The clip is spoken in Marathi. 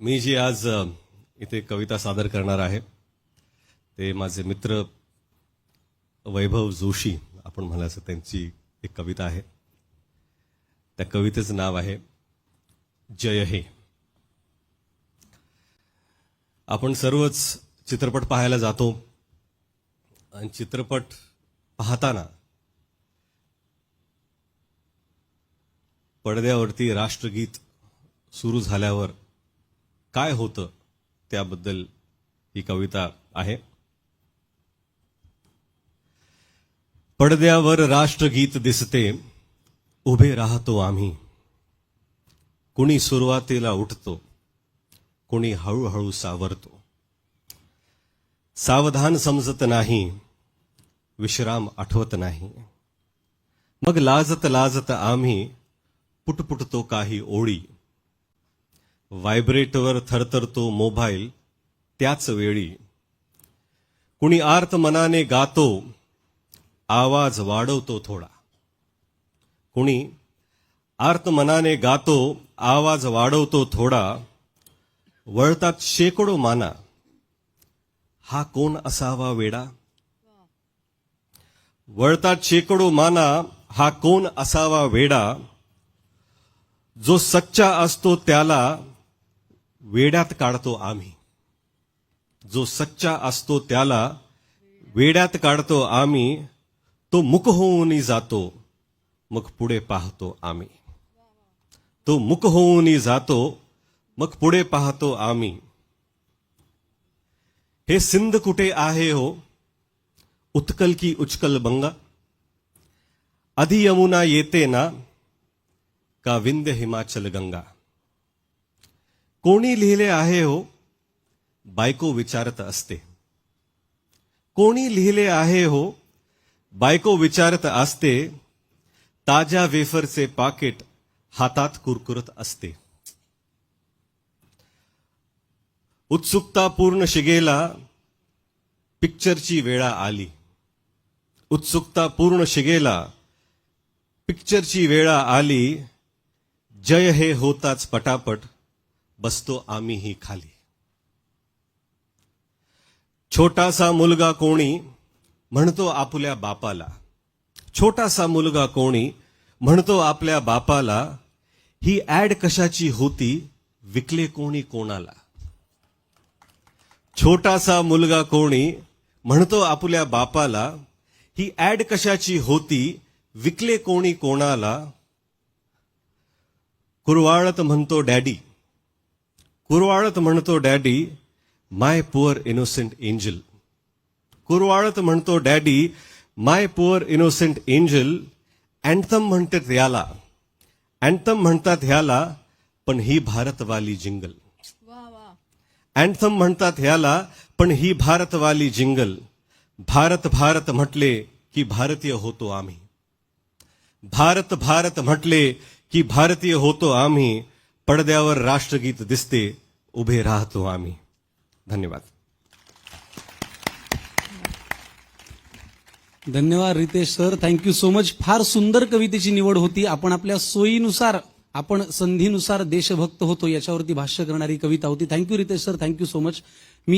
मी जी आज इथे कविता सादर करणार आहे ते माझे मित्र वैभव जोशी आपण म्हणायचं त्यांची एक कविता आहे. त्या कवितेचं नाव आहे जय हे. आपण सर्वच चित्रपट पाहायला जातो आणि चित्रपट पाहताना पडद्यावरती राष्ट्रगीत सुरू झाल्यावर काय होतं त्याबद्दल ही कविता आहे. पडद्यावर राष्ट्रगीत दिसते उभे राहतो आम्ही. कुणी सुरुवातीला उठतो कुणी हळूहळू सावरतो. सावधान समजत नाही विश्राम आठवत नाही. मग लाजत लाजत आम्ही पुटपुटतो काही ओळी व्हायब्रेटवर थरथरतो मोबाईल त्याच वेळी कुणी आर्त मनाने गातो आवाज वाढवतो थोडा. कुणी आर्त मनाने गातो आवाज वाढवतो थोडा वळतात शेकडो माना. हा कोण असावा वेडा? वळतात शेकडो माना हा कोण असावा वेडा? जो सच्चा असतो त्याला वेड्यात काढतो आम्ही. जो सच्चा असतो त्याला वेड्यात काढतो आम्ही तो मुक होऊन जातो मग पुढे पाहतो आम्ही. तो मुक होऊन जातो मग पुढे पाहतो आम्ही. हे सिंध कुठे आहे हो? उत्कल की उचकल बंगा. आधी यमुना येते ना का विंध्य हिमाचल गंगा. कोणी लिहिले आहे हो? बायको विचारत असते. कोणी लिहिले आहे हो? बायको विचारत असते ताज्या वेफरचे पाकिट हातात कुरकुरत असते. उत्सुकता पूर्ण शिगेला पिक्चरची वेळा आली. उत्सुकता पूर्ण शिगेला पिक्चरची वेळा आली. जय हे होताच पटापट. बसतो आम्हीही खाली. छोटासा मुलगा कोणी म्हणतो आपल्या बापाला. छोटासा मुलगा कोणी म्हणतो आपल्या बापाला ही ऍड कशाची होती विकले कोणी कोणाला. छोटासा मुलगा कोणी म्हणतो आपल्या बापाला ही ऍड कशाची होती विकले कोणी कोणाला. कुरवाळत म्हणतो डॅडी. कुरवाळत म्हणतो daddy my poor innocent angel. कुरवाळत म्हणतो daddy my poor innocent angel. Anthem म्हणतात याला. अँथम म्हणतात ह्याला पण ही भारतवाली जिंगल. अँथम म्हणतात ह्याला पण ही भारतवाली जिंगल. भारत भारत म्हटले की भारतीय होतो आम्ही. भारत भारत म्हटले की भारतीय होतो आम्ही. पडद्यावर राष्ट्रगीत दिसते उभे राहतो आम्ही. धन्यवाद. धन्यवाद Ritesh sir. Thank you so much फार सुंदर कवितेची निवड होती. आपण आपल्या सोयीनुसार आपण संधीनुसार देशभक्त होतो याच्यावरती भाष्य करणारी कविता होती. Thank you Ritesh sir. Thank you so much me